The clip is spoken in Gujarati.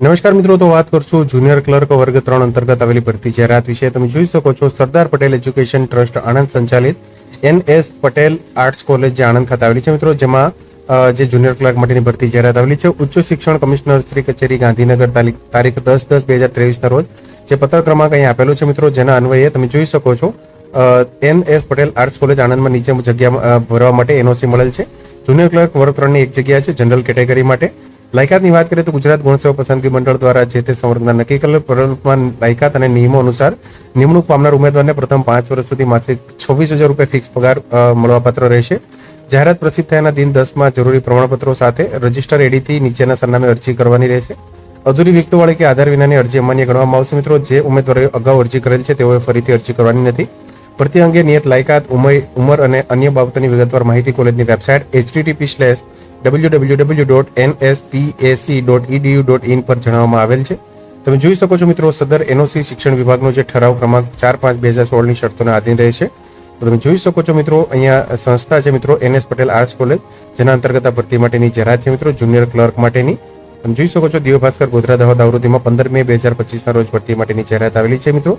નમસ્કાર મિત્રો, તો વાત કરશું જુનિયર ક્લર્ક વર્ગ ત્રણ અંતર્ગત આવેલી ભરતી. જાહેરાત વિશે તમે જોઈ શકો છો. સરદાર પટેલ એજ્યુકેશન ટ્રસ્ટ આણંદ સંચાલિત N S Patel arts college જે આણંદ ખાતે આવેલી છે. મિત્રો, જેમાં જે જુનિયર ક્લર્ક માટેની ભરતી જાહેરાત આવેલી છે, ઉચ્ચ શિક્ષણ કમિશનર શ્રી કચેરી ગાંધીનગર તારીખ દસ દસ બે હજાર ત્રેવીસના રોજ જે પત્ર ક્રમાંક અહીં આપેલો છે મિત્રો, જેના અન્વયે તમે જોઈ શકો છો N S Patel arts college આણંદમાં નીચે જગ્યા ભરવા માટે એનઓસી મળેલ છે. જુનિયર ક્લર્ક વર્ગ ત્રણની એક જગ્યા છે, જનરલ કેટેગરી માટે. લાયકાતની વાત કરીએ તો ગુજરાત ગુણોત્સવ સેવા પસંદગી મંડળ દ્વારા જે તે સંવર્ગના નક્કી કરેલ પ્રકલ્પમાં લાયકાત અને નિયમો અનુસાર નિમણૂક પામનાર ઉમેદવારને પ્રથમ પાંચ વર્ષ સુધી માસિક છવ્વીસ હજાર રૂપિયા ફિક્સ પગાર મળવાપાત્ર રહેશે. જાહેરાત પ્રસિદ્ધ થયાના દિન દસમાં જરૂરી પ્રમાણપત્રો સાથે રજિસ્ટર એડીથી નીચેના સરનામે અરજી કરવાની રહેશે. અધૂરી વિગતોવાળી કે આધાર વિનાની અરજી અમાન્ય ગણવામાં આવશે. મિત્રો, જે ઉમેદવારોએ અગાઉ અરજી કરેલ છે, તેઓએ ફરીથી અરજી કરવાની નથી. ભરતી અંગે નિયત લાયકાત ઉંમર અને અન્ય બાબતોની વિગતવાર માહિતી કોલેજની website http slash W dot NSPAC dot EDU dot in પર જણાવવામાં આવેલ છે. તમે જોઈ શકો છો મિત્રો, સદર એનઓસી શિક્ષણ વિભાગનો જે ઠરાવ ક્રમાંક ચાર પાંચ બે હજાર સોળની શરતોને આધીન રહેશે તો તમે જોઈ શકો છો મિત્રો, અહીંયા સંસ્થા છે મિત્રો, એનએસ પટેલ આર્ટ્સ કોલેજ, જેના અંતર્ગત આ ભરતી માટેની જાહેરાત છે મિત્રો, જુનિયર ક્લર્ક માટેની. તમે જોઈ શકો છો દિવ્ય ભાસ્કર ગોધરા દાહોદ આવૃત્તિમાં પંદર મે બે હજાર પચીસના રોજ ભરતી માટેની જાહેરાત આવેલી છે મિત્રો.